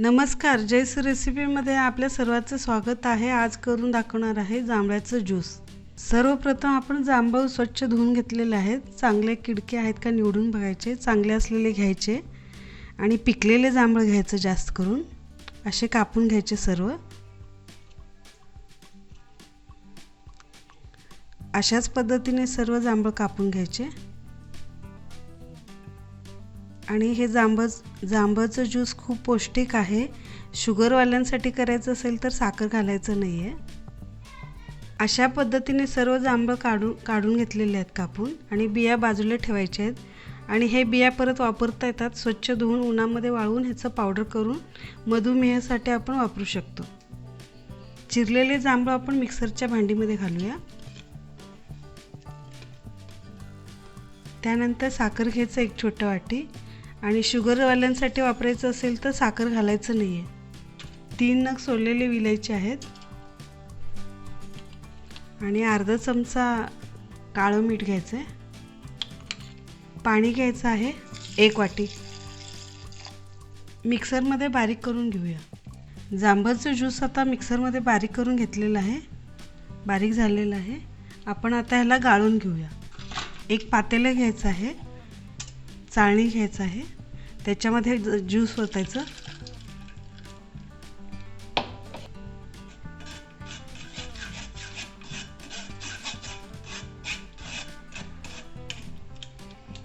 नमस्कार जयस रेसिपीमध्ये आपल्या सर्वांचं स्वागत आहे. आज करून दाखवणार आहे जांभळ्याचं ज्यूस. सर्वप्रथम आपण जांभळ स्वच्छ धुवून घेतलेले आहेत. चांगले किडके आहेत का निवडून बघायचे चांगले असलेले घ्यायचे आणि पिकलेले जांभळ घ्यायचं जास्त करून. असे कापून घ्यायचे सर्व. अशाच पद्धतीने सर्व जांभळ कापून घ्यायचे. आणि हे जांभज जांबाचं ज्यूस खूप पौष्टिक आहे. शुगरवाल्यांसाठी करायचं असेल तर साखर घालायचं नाही आहे अशा पद्धतीने सर्व जांभळं काढून काढून घेतलेले आहेत कापून आणि बिया बाजूला ठेवायचे आहेत. आणि हे बिया परत वापरता येतात. स्वच्छ धुवून उन्हामध्ये वाळवून ह्याचं पावडर करून मधुमेहासाठी आपण वापरू शकतो. चिरलेले जांभळं आपण मिक्सरच्या भांडीमध्ये घालूया. त्यानंतर साखर घ्यायचं एक छोटं वाटी. आणि शुगरवाल्यांसाठी वापरायचं असेल तर साखर घालायचं नाही आहे तीन नग सोललेले विलायचे आहेत. आणि अर्धा चमचा काळं मीठ घ्यायचं आहे पाणी घ्यायचं आहे एक वाटी. मिक्सरमध्ये बारीक करून घेऊया. जांभळचं ज्यूस आता मिक्सरमध्ये बारीक करून घेतलेलं आहे. बारीक झालेलं आहे. आपण आता ह्याला गाळून घेऊया. एक पातेलं घ्यायचं आहे. चाळणी घ्यायचं आहे. त्याच्यामध्ये ज्यूस ओतायचं.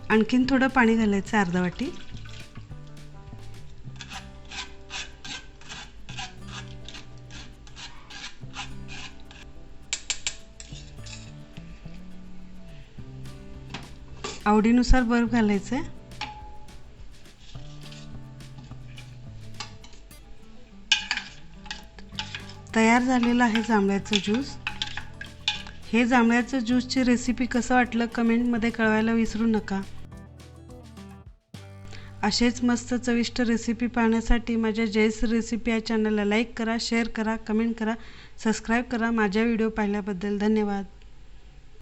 आणखीन थोडं पाणी घालायचं अर्धा वाटी. आवडीनुसार बर्फ घालायचं आहे. तयार झालेलं आहे जांभळ्याचं ज्यूस. हे जांभळ्याचं ज्यूसची रेसिपी कसं वाटलं कमेंटमध्ये कळवायला विसरू नका. असेच मस्त चविष्ट रेसिपी पाहण्यासाठी माझ्या जयस रेसिपी या चॅनलला लाईक करा शेअर करा कमेंट करा सबस्क्राईब करा माझ्या व्हिडिओ पाहिल्याबद्दल धन्यवाद.